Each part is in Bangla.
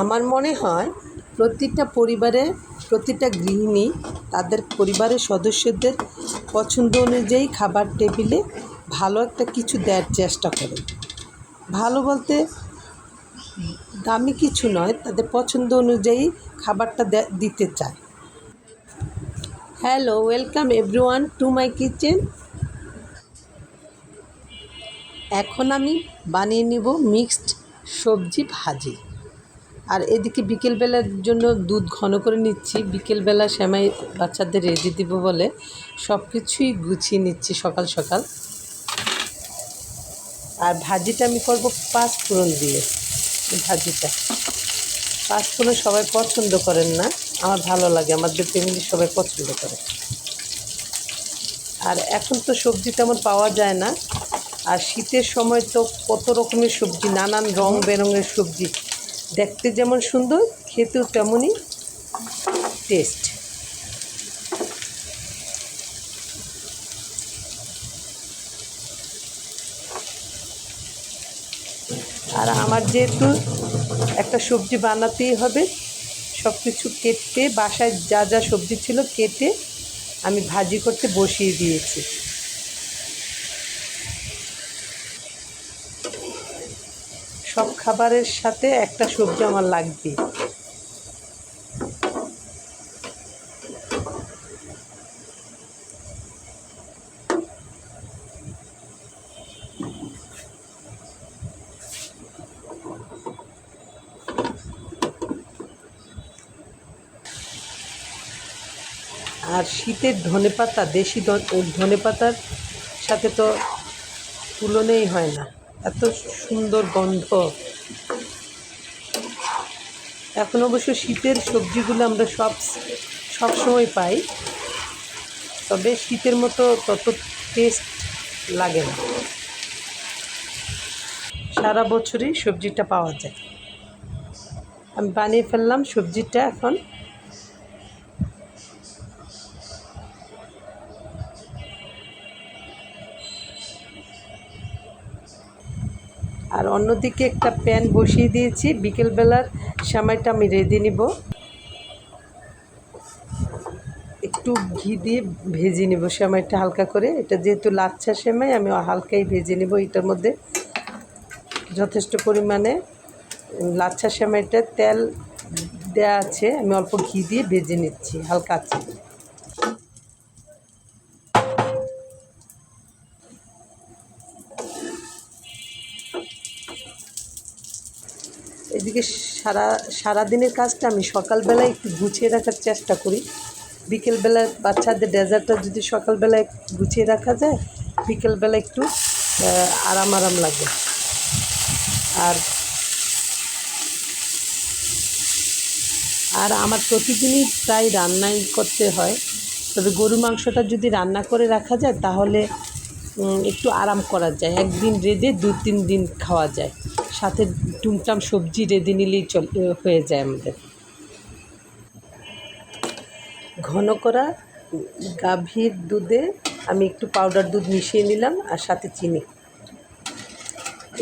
আমার মনে হয় প্রতিটা পরিবারে প্রতিটা গৃহিণী, তাদের পরিবারের সদস্যদের পছন্দ অনুযায়ী খাবার টেবিলে ভালো একটা কিছু দেওয়ার চেষ্টা করে। ভালো বলতে দামি কিছু নয়, তাদের পছন্দ অনুযায়ী খাবারটা দিতে চায়। Hello, welcome everyone to my kitchen. এখন আমি বানিয়ে নিব মিক্সড সবজি ভাজি। আর এদিকে বিকেলবেলার জন্য দুধ ঘন করে নিচ্ছি। বিকেলবেলা সেমাই বাচ্চাদের রেডি দিব বলে সব কিছুই গুছিয়ে নিচ্ছি সকাল সকাল। আর ভাজিটা আমি করব পাঁচ ফোড়ন দিয়ে। ভাজিটা। পাঁচ ফোড়ন সবাই পছন্দ করেন না। আমার ভালো লাগে, আমাদের ফ্যামিলি সবাই পছন্দ করে। আর এখন তো সবজি তেমন পাওয়া যায় না। আর শীতের সময় তো কত রকমের সবজি, নানান রং বেরঙের সবজি। দেখতে যেমন সুন্দর, খেতেও তেমনই টেস্ট আর আমার যেহেতু একটা সবজি বানাতেই হবে সব কিছু কেটে, বাসায় যা যা সবজি ছিল কেটে আমি ভাজি করতে বসিয়ে দিয়েছি। সব খাবারের সাথে একটা সবজি আমার লাগবে। আর শীতের ধনেপাতা, দেশি ধনেপাতার সাথে তো তুলনেই হয় না। এত সুন্দর গন্ধ। এখন অবশ্য শীতের সবজিগুলো আমরা সব সব সময় পাই, তবে শীতের মতো তত টেস্ট লাগে না। সারা বছরই সবজিটা পাওয়া যায়। আমি বানিয়ে ফেললাম সবজিটা এখন। আর অন্যদিকে একটা প্যান বসিয়ে দিয়েছি। বিকেলবেলার সময়টা আমি রেঁধে নিব। একটু ঘি দিয়ে ভেজে নেব সেমাইটা হালকা করে। এটা যেহেতু লাচ্ছা সেমাই, আমি হালকাই ভেজে নেব এটার মধ্যে। যথেষ্ট পরিমাণে লাচ্ছা সেমাইটা তেল দেওয়া আছে। আমি অল্প ঘি দিয়ে ভেজে নিচ্ছি, হালকা আছে। এদিকে সারা, সারাদিনের কাজটা আমি সকালবেলায় একটু গুছিয়ে রাখার চেষ্টা করি। বিকেলবেলায় বাচ্চাদের ডেজার্টটা যদি সকালবেলায় গুছিয়ে রাখা যায়, বিকেলবেলা একটু আরাম আরাম লাগে। আর আর আমার প্রতিদিনই প্রায় রান্নাই করতে হয়। তবে গরু মাংসটা যদি রান্না করে রাখা যায়, তাহলে একটু আরাম করা যায়। একদিন রেঁধে দু, তিন দিন খাওয়া যায়। সাথে টুমটাম সবজি রেঁধে নিলেই চল হয়ে যায় আমাদের। ঘন করা গাভীর দুধে আমি একটু পাউডার দুধ মিশিয়ে নিলাম আর সাথে চিনি।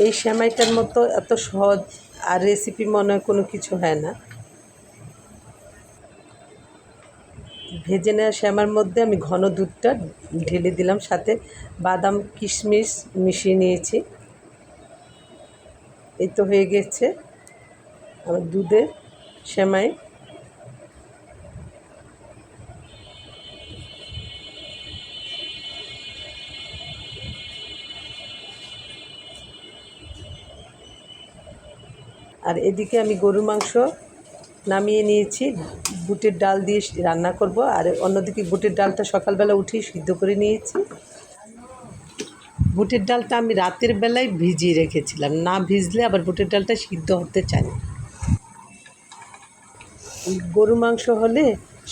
এই সেমাইটার মতো এত সহজ আর রেসিপি মনে হয় কোনো কিছু হয় না। ভেজে নেওয়া শ্যামার মধ্যে আমি ঘন দুধটা ঢেলে দিলাম, সাথে বাদাম, কিশমিশ মিশিয়ে নিয়েছি। এই তো হয়ে গেছে আমার দুধের সেমাই। আর এদিকে আমি গরু মাংস নামিয়ে নিয়েছি। বুটের ডাল দিয়ে রান্না করব। আর অন্যদিকে বুটের ডালটা সকালবেলা উঠেই সিদ্ধ করে নিয়েছি। বুটের ডালটা আমি রাতের বেলায় ভিজিয়ে রেখেছিলাম। না ভিজলে আবার বুটের ডালটা সিদ্ধ হতে চায় গরু মাংস হলে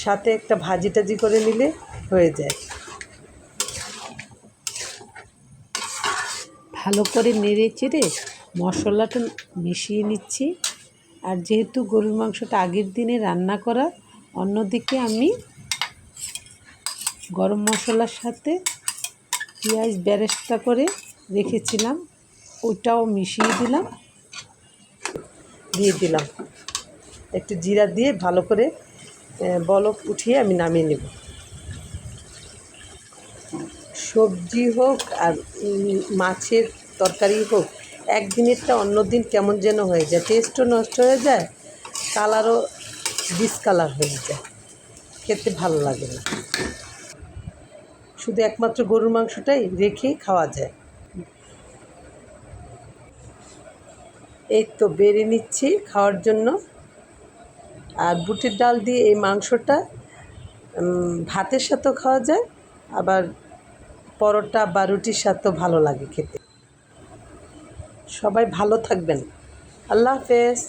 সাথে একটা ভাজি টাজি করে নিলে হয়ে যায়। ভালো করে নেড়ে চেড়ে মশলাটা মিশিয়ে নিচ্ছি। আর যেহেতু গরুর মাংসটা আগের দিনে রান্না করা অন্যদিকে আমি গরম মশলার সাথে পেঁয়াজ বেরেস্তা করে রেখেছিলাম ওটাও মিশিয়ে দিলাম, দিয়ে দিলাম। একটু জিরা দিয়ে ভালো করে বলক উঠিয়ে আমি নামিয়ে নেব। সবজি হোক আর মাছের তরকারি হোক, একদিনেরটা অন্য দিন কেমন যেন হয়ে যায় টেস্টও নষ্ট হয়ে যায় কালারও ডিসকালার হয়ে যায়। খেতে ভালো লাগে না। শুধু একমাত্র গরুর মাংসটাই রেখে খাওয়া যায়। এই তো বেড়ে নিচ্ছি খাওয়ার জন্য। আর বুটের ডাল দিয়ে এই মাংসটা ভাতের সাথেও খাওয়া যায়, আবার পরোটা বা রুটির সাথেও ভালো লাগে খেতে। সবাই ভালো থাকবেন। আল্লাহ হাফেজ।